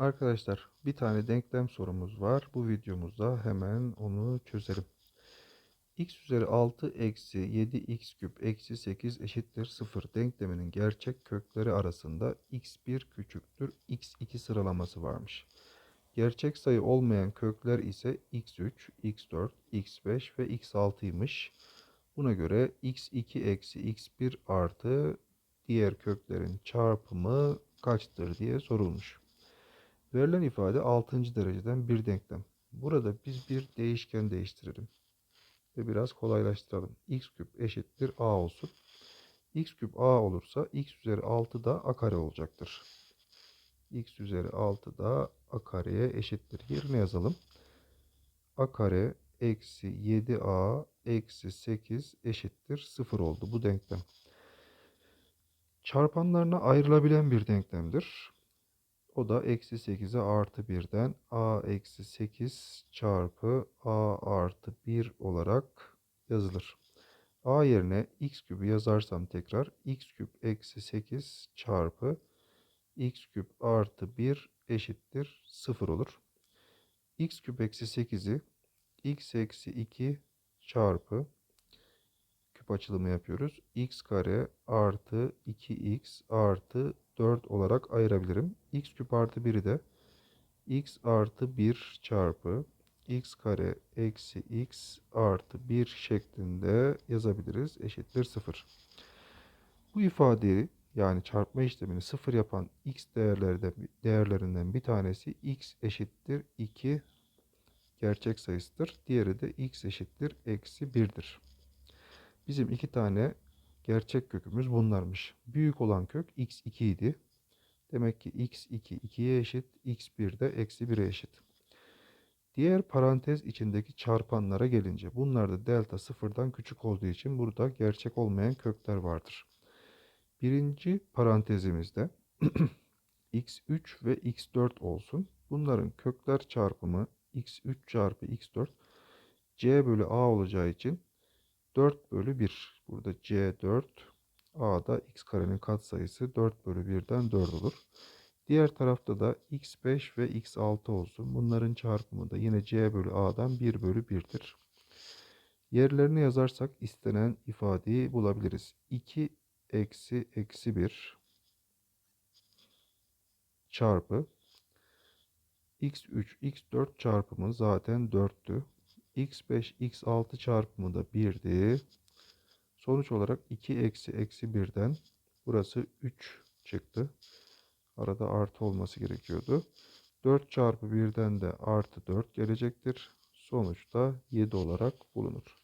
Arkadaşlar bir tane denklem sorumuz var. Bu videomuzda hemen onu çözelim. x üzeri 6 eksi 7x küp eksi 8 eşittir 0 denkleminin gerçek kökleri arasında x1 küçüktür x2 sıralaması varmış. Gerçek sayı olmayan kökler ise x3, x4, x5 ve x6'ymış. Buna göre x2 eksi x1 artı diğer köklerin çarpımı kaçtır diye sorulmuş. Verilen ifade 6. dereceden bir denklem. Burada biz bir değişken değiştirelim. Ve biraz kolaylaştıralım. x küp eşittir a olsun. x küp a olursa x üzeri 6 da a kare olacaktır. x üzeri 6 da a kareye eşittir. Yerine yazalım. a kare eksi 7a eksi 8 eşittir 0 oldu bu denklem. Çarpanlarına ayrılabilen bir denklemdir. O da eksi 8'e artı 1'den a eksi 8 çarpı a artı 1 olarak yazılır. a yerine x küpü yazarsam tekrar x küp eksi 8 çarpı x küp artı 1 eşittir 0 olur. x küp eksi 8'i x eksi 2 çarpı küp açılımı yapıyoruz. x kare artı 2x artı 4 olarak ayırabilirim. x küp artı 1'i de x artı 1 çarpı x kare eksi x artı 1 şeklinde yazabiliriz. Eşittir 0. Bu ifadeyi yani çarpma işlemini 0 yapan x değerlerinden, değerlerinden bir tanesi x eşittir 2 gerçek sayısıdır. Diğeri de x eşittir eksi 1'dir. Bizim iki tane gerçek kökümüz bunlarmış. Büyük olan kök x2 idi. Demek ki x2 2'ye eşit, x1 de eksi 1'e eşit. Diğer parantez içindeki çarpanlara gelince bunlarda delta sıfırdan küçük olduğu için burada gerçek olmayan kökler vardır. Birinci parantezimizde x3 ve x4 olsun. Bunların kökler çarpımı x3 çarpı x4 c bölü a olacağı için 4 bölü 1. Burada C4. A'da x karenin katsayısı 4 bölü 1'den 4 olur. Diğer tarafta da x5 ve x6 olsun. Bunların çarpımı da yine C bölü A'dan 1 bölü 1'dir. Yerlerini yazarsak istenen ifadeyi bulabiliriz. 2 eksi eksi 1 çarpı x3 x4 çarpımı zaten 4'tü x5 x6 çarpımı da 1'di. Sonuç olarak 2 eksi eksi 1'den burası 3 çıktı. Arada artı olması gerekiyordu. 4 çarpı 1'den de artı 4 gelecektir. Sonuçta 7 olarak bulunur.